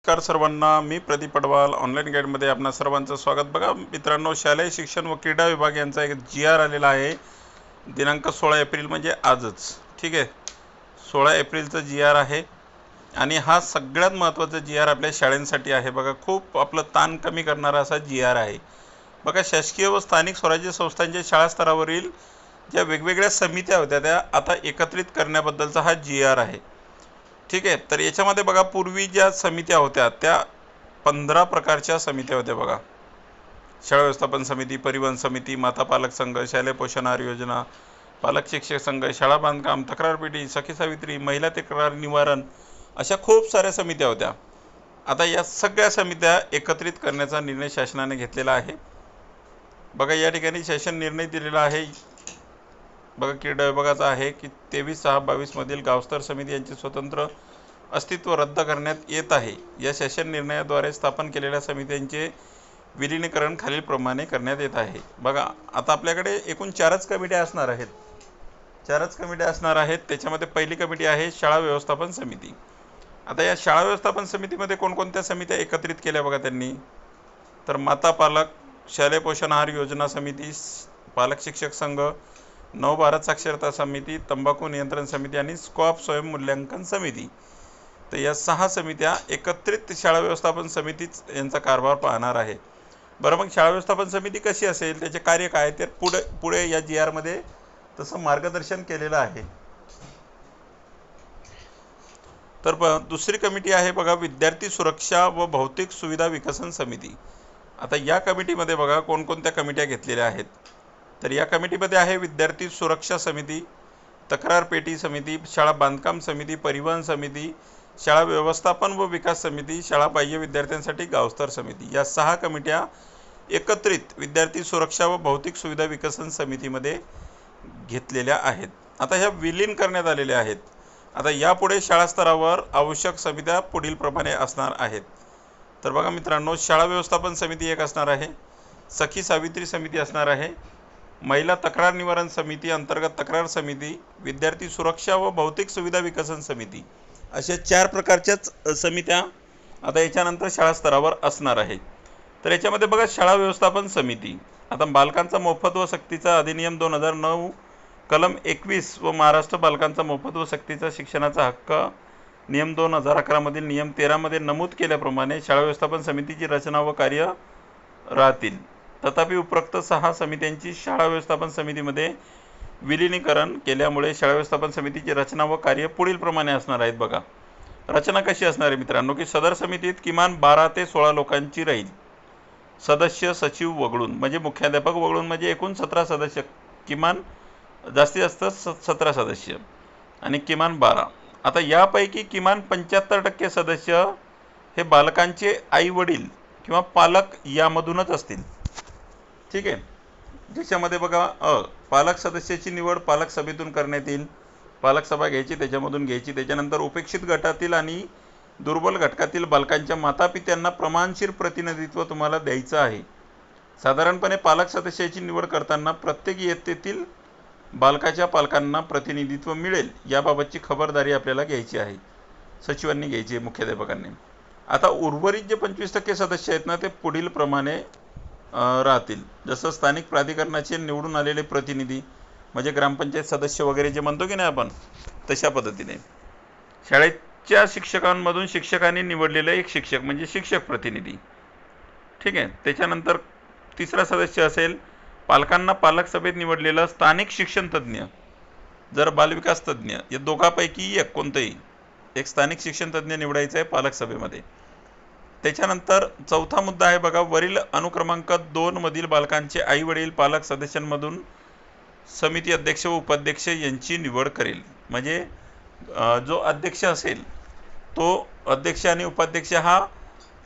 नमस्कार सर्वांना मी प्रदीप पडवाल ऑनलाईन गाईडमध्ये आपणा सर्वांचं स्वागत. बघा मित्रांनो शालेय शिक्षण व क्रीडा विभाग यांचा एक जी आर आलेला आहे. दिनांक सोळा एप्रिल म्हणजे आजच. ठीक आहे? सोळा एप्रिलचं जी आर आहे. आणि हा सगळ्यात महत्त्वाचा जी आर आपल्या शाळेंसाठी आहे. बघा खूप आपलं ताण कमी करणारा असा जी आर आहे. बघा शासकीय व स्थानिक स्वराज्य संस्थांच्या शाळा स्तरावरील ज्या वेगवेगळ्या समित्या होत्या त्या आता एकत्रित करण्याबद्दलचा हा जी आर आहे. ठीक आहे तर याच्यामध्ये बघा पूर्वी ज्या समित्या होत्या त्या पंधरा प्रकारच्या समित्या होत्या बघा. शाळा व्यवस्थापन समिती परिवहन समिती माता पालक संघ शालेय पोषण आहार योजना पालक शिक्षक संघ शाळा बांधकाम तक्रारपेटी सखी सावित्री महिला तक्रार निवारण अशा खूप साऱ्या समित्या होत्या. आता या सगळ्या समित्या एकत्रित करण्याचा निर्णय शासनाने घेतलेला आहे. बघा या ठिकाणी शासन निर्णय दिलेला आहे. बघा क्रीडा विभागाचा आहे की तेवीस सहा बावीसमधील गावस्तर समिती यांचे स्वतंत्र अस्तित्व रद्द करण्यात येत आहे. या शासन निर्णयाद्वारे स्थापन केलेल्या समित्यांचे विलीनीकरण खालीलप्रमाणे करण्यात येत आहे. बघा आता आपल्याकडे एकूण चारच कमिट्या असणार आहेत. चारच कमिट्या असणार आहेत. त्याच्यामध्ये पहिली कमिटी आहे शाळा व्यवस्थापन समिती. आता या शाळा व्यवस्थापन समितीमध्ये कोणकोणत्या समित्या एकत्रित केल्या बघा त्यांनी? तर माता पालक शालेय पोषण आहार योजना समिती पालक शिक्षक संघ नव भारत साक्षरता समिती तंबाखू नियंत्रण समिती आणि स्कॉप स्वयंमूल्यांकन समिती. तर या सहा समित्या एकत्रित शाळा व्यवस्थापन समितीच यांचा कारभार पाहणार आहे. बरं मग शाळा व्यवस्थापन समिती कशी असेल? त्याचे कार्य काय ते पुढे पुढे या जी आरमध्ये तसं मार्गदर्शन केलेलं आहे. तर ब दुसरी कमिटी आहे बघा विद्यार्थी सुरक्षा व भौतिक सुविधा विकसन समिती. आता या कमिटीमध्ये बघा कोणकोणत्या कमिट्या घेतलेल्या आहेत? तर या कमिटीमध्ये आहे विद्यार्थी सुरक्षा समिती तक्रार पेटी समिती शाळा बांधकाम समिती परिवहन समिती शाळा व्यवस्थापन व विकास समिती शाळा बाह्य विद्यार्थ्यांसाठी गावस्तर समिती. या सहा कमिट्या एकत्रित विद्यार्थी सुरक्षा व भौतिक सुविधा विकसन समितीमध्ये घेतलेल्या आहेत. आता ह्या विलीन करण्यात आलेल्या आहेत. आता यापुढे शाळा स्तरावर आवश्यक समित्या पुढीलप्रमाणे असणार आहेत. तर बघा मित्रांनो शाळा व्यवस्थापन समिती एक असणार आहे. सखी सावित्री समिती असणार आहे. महिला तक्रार निवारण समिती अंतर्गत तक्रार समिती विद्यार्थी सुरक्षा व भौतिक सुविधा विकसन समिती अशा चार प्रकारच्याच समित्या आता याच्यानंतर शाळा स्तरावर असणार आहे. तर याच्यामध्ये बघा शाळा व्यवस्थापन समिती. आता बालकांचा मोफत व सक्तीचा अधिनियम दोन हजार नऊ कलम एकवीस व महाराष्ट्र बालकांचा मोफत व सक्तीचा शिक्षणाचा हक्क नियम दोन हजार अकरामधील नियम तेरामध्ये नमूद केल्याप्रमाणे शाळा व्यवस्थापन समितीची रचना व कार्य राहतील. तथापि उपरोक्त सहा समित्यांची शाळा व्यवस्थापन समितीमध्ये विलिनीकरण केल्यामुळे शाळा व्यवस्थापन समितीची रचना व कार्य पुढीलप्रमाणे असणार आहेत बघा. रचना कशी असणार आहे मित्रांनो? की सदर समितीत किमान बारा ते सोळा लोकांची राहील. सदस्य सचिव वगळून म्हणजे मुख्याध्यापक वगळून म्हणजे एकूण सतरा सदस्य. किमान जास्तीत जास्त स सतरा सदस्य आणि किमान बारा. आता यापैकी किमान पंच्याहत्तर टक्के सदस्य हे बालकांचे आई वडील किंवा पालक यामधूनच असतील. ठीक आहे. ज्याच्यामध्ये बघा अ पालक सदस्याची निवड पालक सभेतून करण्यात येईल. पालक सभा घ्यायची त्याच्यामधून घ्यायची. त्याच्यानंतर उपेक्षित गटातील आणि दुर्बल घटकातील बालकांच्या मातापित्यांना प्रमाणशीर प्रतिनिधित्व तुम्हाला द्यायचं आहे. साधारणपणे पालक सदस्याची निवड करताना प्रत्येक इयत्तेतील बालकाच्या पालकांना प्रतिनिधित्व मिळेल याबाबतची खबरदारी आपल्याला घ्यायची आहे. सचिवांनी घ्यायची आहे मुख्याध्यापकांनी. आता उर्वरित जे पंचवीस टक्के सदस्य आहेत ना ते पुढील प्रमाणे राहतील. जसं स्थानिक प्राधिकरणाचे निवडून आलेले प्रतिनिधी म्हणजे ग्रामपंचायत सदस्य वगैरे जे म्हणतो की नाही आपण तशा पद्धतीने. शाळेच्या शिक्षकांमधून शिक्षकांनी निवडलेलं एक शिक्षक म्हणजे शिक्षक प्रतिनिधी. ठीक आहे? त्याच्यानंतर तिसरा सदस्य असेल पालकांना पालक सभेत निवडलेलं स्थानिक शिक्षण तज्ज्ञ जर बालविकास तज्ज्ञ या दोघांपैकी एक कोणतंही एक स्थानिक शिक्षण तज्ज्ञ निवडायचं आहे पालक सभेमध्ये. त्याच्यानंतर चौथा मुद्दा आहे बघा वरील अनुक्रमांक दोनमधील बालकांचे आई वडील पालक सदस्यांमधून समिती अध्यक्ष व उपाध्यक्ष यांची निवड करेल. म्हणजे जो अध्यक्ष असेल तो अध्यक्ष आणि उपाध्यक्ष हा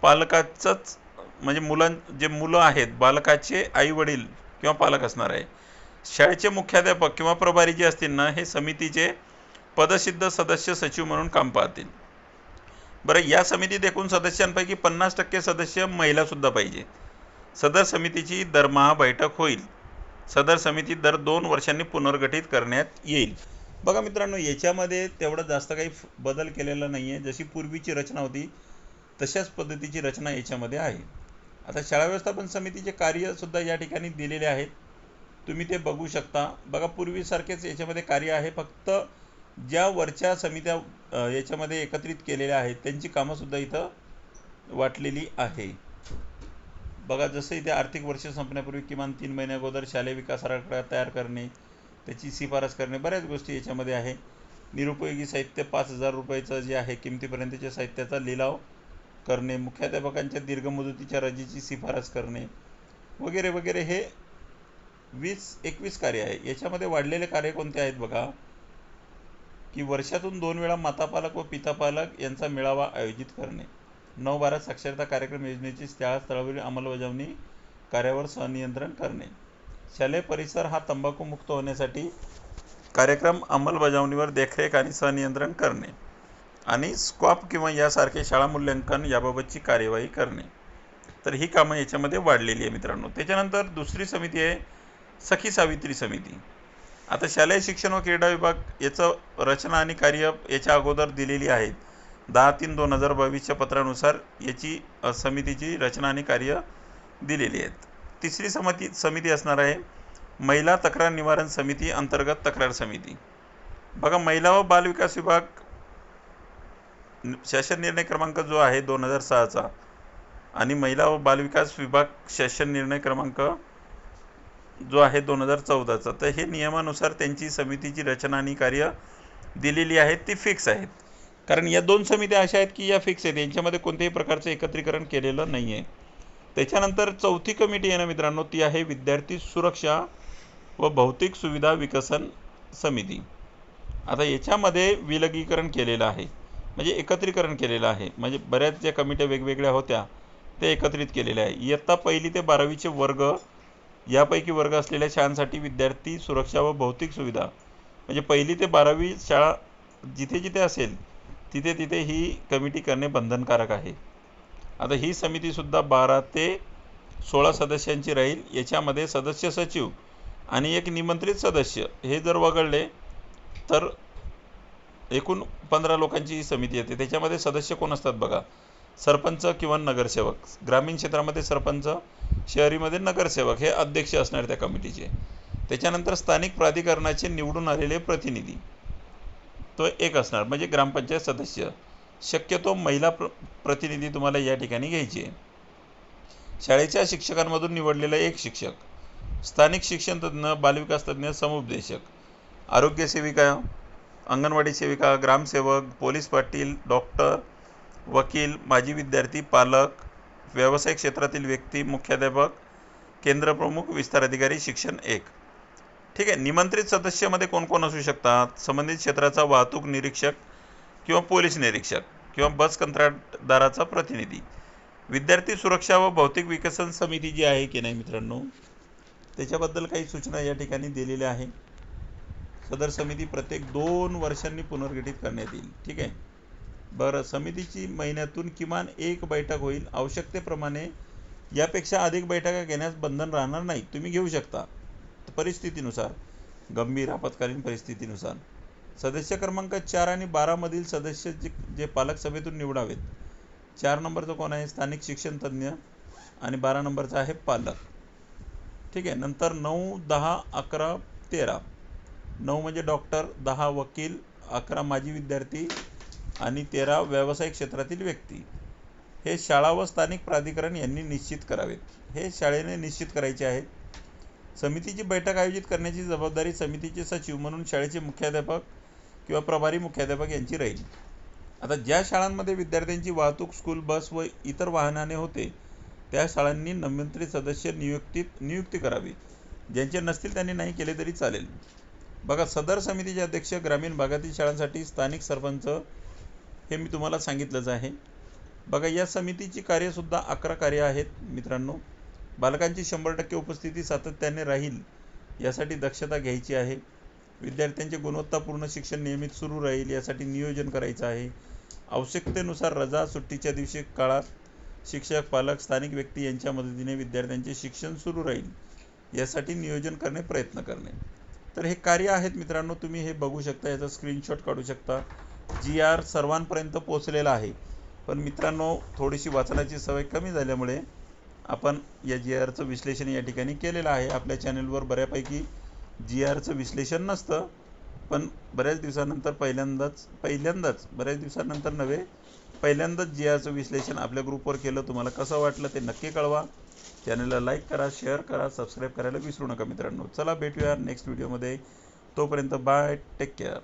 पालकाचंच म्हणजे मुलां जे मुलं आहेत बालकाचे आई वडील किंवा पालक असणार आहे. शाळेचे मुख्याध्यापक किंवा प्रभारी जे असतील ना हे समितीचे पदसिद्ध सदस्य सचिव म्हणून काम पाहतील. बरं या समितीत एकूण सदस्यांपैकी पन्नास टक्के सदस्य महिलासुद्धा पाहिजे. सदर समितीची दरमहा बैठक होईल. सदर समिती दर दोन वर्षांनी पुनर्गठित करण्यात येईल. बघा मित्रांनो याच्यामध्ये तेवढं जास्त काही फ- बदल केलेला नाही आहे जशी पूर्वीची रचना होती तशाच पद्धतीची रचना याच्यामध्ये आहे. आता शाळा व्यवस्थापन समितीचे कार्यसुद्धा या ठिकाणी दिलेले आहेत. तुम्ही ते बघू शकता. बघा पूर्वीसारखेच याच्यामध्ये कार्य आहे. फक्त ज्या वरच्या समित्या याच्यामध्ये एकत्रित केलेल्या आहेत त्यांची कामंसुद्धा इथं वाटलेली आहे. बघा जसं इथे आर्थिक वर्ष संपण्यापूर्वी किमान तीन महिने अगोदर शालेय विकास आराखडा तयार करणे त्याची शिफारस करणे बऱ्याच गोष्टी याच्यामध्ये आहे. निरुपयोगी साहित्य पाच हजार रुपयाचं जे आहे किमतीपर्यंतच्या साहित्याचा लिलाव करणे मुख्याध्यापकांच्या दीर्घ मुदतीच्या रजेची शिफारस करणे वगैरे वगैरे हे वीस एकवीस कार्य आहे. याच्यामध्ये वाढलेले कार्य कोणते आहेत बघा? की वर्षातून दोन वेळा मातापालक व पितापालक यांचा मेळावा आयोजित करणे. नव भारत साक्षरता कार्यक्रम योजनेची शाळा अंमलबजावणी कार्यावर सहनियंत्रण करणे. शालेय परिसर हा तंबाखूमुक्त होण्यासाठी कार्यक्रम अंमलबजावणीवर देखरेख आणि सहनियंत्रण करणे आणि स्कॉप किंवा यासारखे शाळा मूल्यांकन याबाबतची कार्यवाही करणे. तर ही कामं याच्यामध्ये वाढलेली आहे मित्रांनो. त्याच्यानंतर दुसरी समिती आहे सखी सावित्री समिती. आता शालेय शिक्षण व क्रीडा विभाग याचं रचना आणि कार्य याच्या अगोदर दिलेली आहेत. दहा तीन दोन हजार बावीसच्या पत्रानुसार याची समितीची रचना आणि कार्य दिलेली आहेत. तिसरी समिती समिती असणार आहे. महिला तक्रार निवारण समिती अंतर्गत तक्रार समिती. बघा महिला व बालविकास विभाग शासन निर्णय क्रमांक जो आहे दोन हजार सहाचा आणि महिला व बालविकास विभाग शासन निर्णय क्रमांक जो आहे दोन हजार चौदाचा तर हे नियमानुसार त्यांची समितीची रचना आणि कार्य दिलेली आहेत ती फिक्स आहेत. कारण या दोन समित्या अशा आहेत की या फिक्स आहेत यांच्यामध्ये कोणत्याही प्रकारचं एकत्रीकरण केलेलं नाही आहे त्याच्यानंतर चौथी कमिटी आहे ना मित्रांनो ती आहे विद्यार्थी सुरक्षा व भौतिक सुविधा विकसन समिती. आता याच्यामध्ये विलगीकरण केलेलं आहे म्हणजे एकत्रीकरण केलेलं आहे. म्हणजे बऱ्याच ज्या कमिट्या वेगवेगळ्या होत्या ते एकत्रित केलेल्या आहे इयत्ता पहिली ते बारावीचे वर्ग यापैकी वर्ग असलेल्या शाळांसाठी विद्यार्थी सुरक्षा व भौतिक सुविधा म्हणजे पहिली ते बारावी शाळा जिथे जिथे असेल तिथे तिथे ही कमिटी करणे बंधनकारक आहे. आता ही समितीसुद्धा बारा ते सोळा सदस्यांची राहील. याच्यामध्ये सदस्य सचिव आणि एक निमंत्रित सदस्य हे जर वगळले तर एकूण पंधरा लोकांची ही समिती येते. त्याच्यामध्ये सदस्य कोण असतात बघा? सरपंच किंवा नगरसेवक. ग्रामीण क्षेत्रामध्ये सरपंच शहरीमध्ये नगरसेवक हे अध्यक्ष असणार त्या कमिटीचे. त्याच्यानंतर स्थानिक प्राधिकरणाचे निवडून आलेले प्रतिनिधी. तो एक असणार म्हणजे ग्रामपंचायत सदस्य. शक्यतो महिला प्र प्रतिनिधी तुम्हाला या ठिकाणी घ्यायची आहे. शाळेच्या शिक्षकांमधून निवडलेला एक शिक्षक. स्थानिक शिक्षण तज्ज्ञ बालविकास तज्ज्ञ समुपदेशक. आरोग्य सेविका अंगणवाडी सेविका ग्रामसेवक पोलीस पाटील डॉक्टर वकील माजी विद्यार्थी पालक व्यवसाय क्षेत्रातील व्यक्ती मुख्याध्यापक केंद्रप्रमुख विस्तार अधिकारी शिक्षण एक. ठीक आहे निमंत्रित सदस्यामध्ये कोण कोण असू शकतात? संबंधित क्षेत्राचा वाहतूक निरीक्षक किंवा पोलीस निरीक्षक किंवा बस कंत्राटदाराचा प्रतिनिधी. विद्यार्थी सुरक्षा व भौतिक विकसन समिती जी आहे की नाही मित्रांनो? त्याच्याबद्दल काही सूचना या ठिकाणी दिलेल्या आहे सदर समिती प्रत्येक दोन वर्षांनी पुनर्गठित करण्यात येईल. ठीक आहे? बरं समितीची महिन्यातून किमान एक बैठक होईल. आवश्यकतेप्रमाणे यापेक्षा अधिक बैठका घेण्यास बंधन राहणार नाही. तुम्ही घेऊ शकता परिस्थितीनुसार गंभीर आपत्कालीन परिस्थितीनुसार. सदस्य क्रमांक चार आणि बारामधील सदस्य जे जे पालक सभेतून निवडावेत. चार नंबरचं कोण आहे? स्थानिक शिक्षण तज्ज्ञ आणि बारा नंबरचा आहे पालक. ठीक आहे नंतर नऊ दहा अकरा तेरा. नऊ म्हणजे डॉक्टर दहा वकील अकरा माजी विद्यार्थी आणि तेरा व्यावसायिक क्षेत्रातील व्यक्ती. हे शाळा व स्थानिक प्राधिकरण यांनी निश्चित करावेत. हे शाळेने निश्चित करायचे आहेत. समितीची बैठक आयोजित करण्याची जबाबदारी समितीचे सचिव म्हणून शाळेचे मुख्याध्यापक किंवा प्रभारी मुख्याध्यापक यांची राहील. आता ज्या शाळांमध्ये विद्यार्थ्यांची वाहतूक स्कूल बस व इतर वाहनाने होते त्या शाळांनी निमंत्रित सदस्य नियुक्तीत नियुक्ती करावी. ज्यांचे नसतील त्यांनी नाही केले तरी चालेल. बघा सदर समितीचे अध्यक्ष ग्रामीण भागातील शाळांसाठी स्थानिक सरपंच हे मी तुम्हाला सांगितलंच आहे. बघा या समितीची कार्यसुद्धा अकरा कार्य आहेत मित्रांनो. बालकांची शंभर टक्के उपस्थिती सातत्याने राहील यासाठी दक्षता घ्यायची आहे. विद्यार्थ्यांचे गुणवत्तापूर्ण शिक्षण नियमित सुरू राहील यासाठी नियोजन करायचं आहे. आवश्यकतेनुसार रजा सुट्टीच्या दिवशी काळात शिक्षक पालक स्थानिक व्यक्ती यांच्या मदतीने विद्यार्थ्यांचे शिक्षण सुरू राहील यासाठी नियोजन करणे प्रयत्न करणे. तर हे कार्य आहेत मित्रांनो. तुम्ही हे बघू शकता याचा स्क्रीनशॉट काढू शकता. जी आर सर्वांपर्यंत पोचलेला आहे. पण मित्रांनो थोडीशी वाचनाची सवय कमी झाल्यामुळे आपण या जी आरचं विश्लेषण या ठिकाणी केलेलं आहे. आपल्या चॅनलवर बऱ्यापैकी जी आरचं विश्लेषण नसतं पण बऱ्याच दिवसानंतर पहिल्यांदाच पहिल्यांदाच बऱ्याच दिवसानंतर नव्हे पहिल्यांदाच जी आरचं विश्लेषण आपल्या ग्रुपवर केलं तुम्हाला कसं वाटलं ते नक्की कळवा. चॅनलला लाईक करा शेअर करा सबस्क्राईब करायला विसरू नका मित्रांनो. चला भेटूया नेक्स्ट व्हिडिओमध्ये. तोपर्यंत बाय टेक केअर.